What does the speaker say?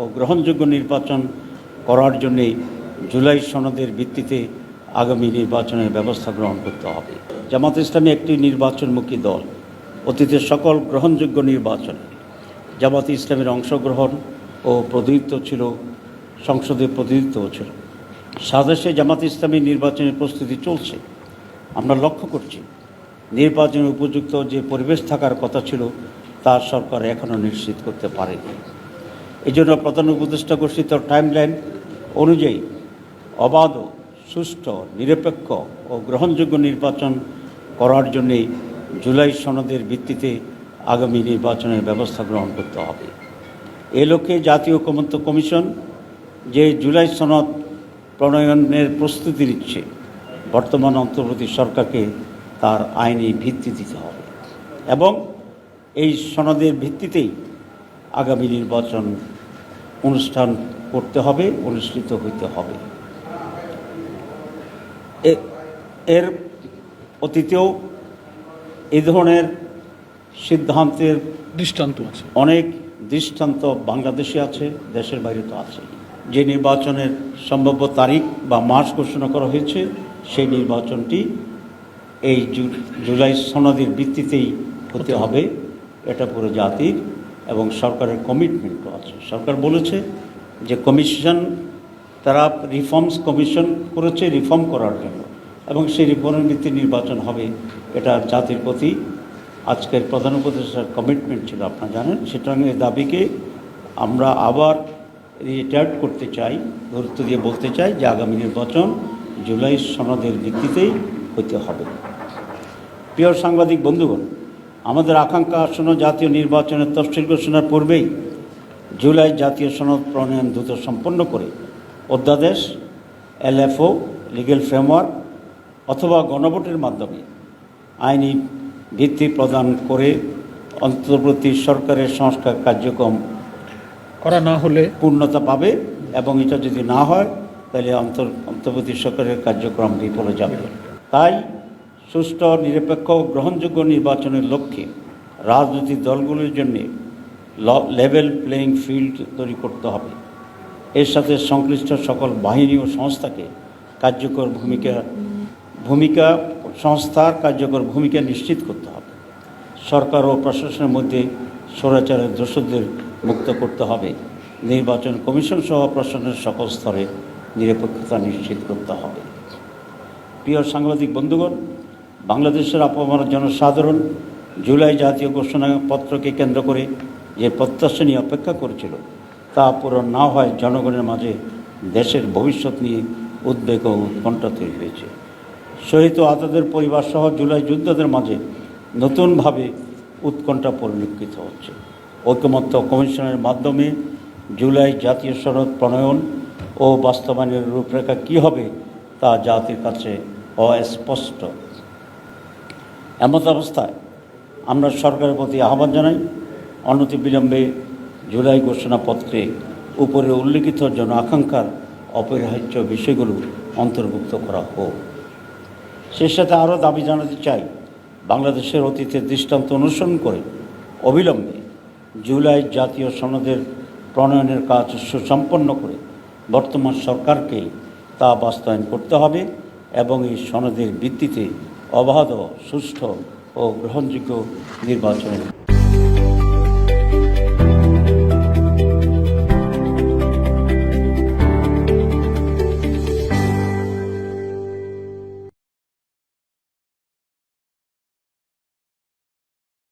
ও গ্রহণযোগ্য নির্বাচন করার জন্যে জুলাই সনদের ভিত্তিতে আগামী নির্বাচনের ব্যবস্থা গ্রহণ করতে হবে। জামাত ইসলামী একটি নির্বাচনমুখী দল। অতীতের সকল গ্রহণযোগ্য নির্বাচনে জামাত ইসলামের অংশগ্রহণ ও প্রতিনিধিত্ব ছিল, সংসদে প্রতিনিধিত্ব ছিল। সাদেশে জামাত ইসলামী নির্বাচনের প্রস্তুতি চলছে। আমরা লক্ষ্য করছি নির্বাচনের উপযুক্ত যে পরিবেশ থাকার কথা ছিল, তা সরকার এখনও নিশ্চিত করতে পারেনি। এই জন্য প্রধান উপদেষ্টা ঘোষিত টাইমলাইন অনুযায়ী অবাধ, সুষ্ঠু, নিরপেক্ষ ও গ্রহণযোগ্য নির্বাচন করার জন্যে জুলাই সনদের ভিত্তিতে আগামী নির্বাচনের ব্যবস্থা গ্রহণ করতে হবে। এ লক্ষ্যে জাতীয় ঐকমত্য কমিশন যে জুলাই সনদ প্রণয়নের প্রস্তুতি নিচ্ছে, বর্তমান অন্তর্বর্তী সরকারকে তার আইনি ভিত্তি দিতে হবে এবং এই সনদের ভিত্তিতেই আগামী নির্বাচন অনুষ্ঠান করতে হবে অনুষ্ঠিত হইতে হবে। এ- এর অতীতেও এই ধরনের সিদ্ধান্তের দৃষ্টান্ত আছে। অনেক দৃষ্টান্ত বাংলাদেশে আছে দেশের বাইরে তো আছে। যে নির্বাচনের সম্ভাব্য তারিখ বা মাস ঘোষণা করা হয়েছে সেই নির্বাচনটি এই জুলাই সনদের ভিত্তিতেই হতে হবে। এটা পুরো জাতির এবং সরকারের কমিটমেন্টও আছে। সরকার বলেছে যে কমিশন তারা রিফর্মস কমিশন করেছে রিফর্ম করার জন্য। এবং সেই রিফর্মের ভিত্তি নির্বাচন হবে এটা জাতির প্রতি। আজকের প্রধান উপদেষ্টার কমিটমেন্ট ছিল, আপনারা জানেন। সেটা দাবিকে আমরা আবার রিটায়ার্ড করতে চাই, গুরুত্ব দিয়ে বলতে চাই যে আগামী নির্বাচন জুলাই সনদের ভিত্তিতেই হতে হবে। প্রিয় সাংবাদিক বন্ধুগণ আমাদের আকাঙ্ক্ষা আসন্ন জাতীয় নির্বাচনের তফসিল ঘোষণার পূর্বেই জুলাই জাতীয় সনদ প্রণয়ন দ্রুত সম্পন্ন করে অধ্যাদেশ এলএফও লিগেল ফ্রেমওয়ার্ক অথবা গণভোটের মাধ্যমে আইনি ভিত্তি প্রদান করে অন্তর্বর্তী সরকারের সংস্কার কার্যক্রম করা না হলে পূর্ণতা পাবে এবং এটা যদি না হয় তাহলে অন্তর অন্তর্বর্তী সরকারের কার্যক্রম বিফলে যাবে। তাই সুষ্ঠু, নিরপেক্ষ গ্রহণযোগ্য নির্বাচনের লক্ষ্যে রাজনৈতিক দলগুলির জন্য লেভেল প্লেয়িং ফিল্ড তৈরি করতে হবে। এর সাথে সংশ্লিষ্ট সকল বাহিনী ও সংস্থাকে কার্যকর ভূমিকা ভূমিকা, সংস্থার কার্যকর ভূমিকা নিশ্চিত করতে হবে। সরকার ও প্রশাসনের মধ্যে স্বৈরাচারের দোষদের মুক্ত করতে হবে। নির্বাচন কমিশন সহ প্রশাসনের সকল স্তরে নিরপেক্ষতা নিশ্চিত করতে হবে। প্রিয় সাংবাদিক বন্ধুগণ বাংলাদেশের আপামর জনসাধারণ জুলাই জাতীয় ঘোষণাপত্রকে কেন্দ্র করে যে প্রত্যাশা নিয়ে অপেক্ষা করেছিল, তা পূরণ না হয় জনগণের মাঝে দেশের ভবিষ্যৎ নিয়ে উদ্বেগ ও উৎকণ্ঠা তৈরি হয়েছে। শহীদ ও আহতদের পরিবার সহ জুলাই যোদ্ধাদের মাঝে নতুনভাবে উৎকণ্ঠা পরিলক্ষিত হচ্ছে। ঐকমত্য কমিশনের মাধ্যমে জুলাই জাতীয় সনদ প্রণয়ন ও বাস্তবায়নের রূপরেখা কী হবে তা জাতির কাছে অস্পষ্ট। এমত অবস্থায় আমরা সরকারের প্রতি আহ্বান জানাই, অনতি বিলম্বে জুলাই ঘোষণাপত্রে উপরে উল্লিখিত জন আকাঙ্ক্ষার অপরিহার্য বিষয়গুলো অন্তর্ভুক্ত করা হোক। সে সাথে আরও দাবি জানাতে চাই, বাংলাদেশের অতীতের দৃষ্টান্ত অনুসরণ করে অবিলম্বে জুলাই জাতীয় সনদের প্রণয়নের কাজ সুসম্পন্ন করে বর্তমান সরকারকে তা বাস্তবায়ন করতে হবে এবং এই সনদের ভিত্তিতে অবাধ সুষ্ঠু ও গ্রহণযোগ্য নির্বাচনের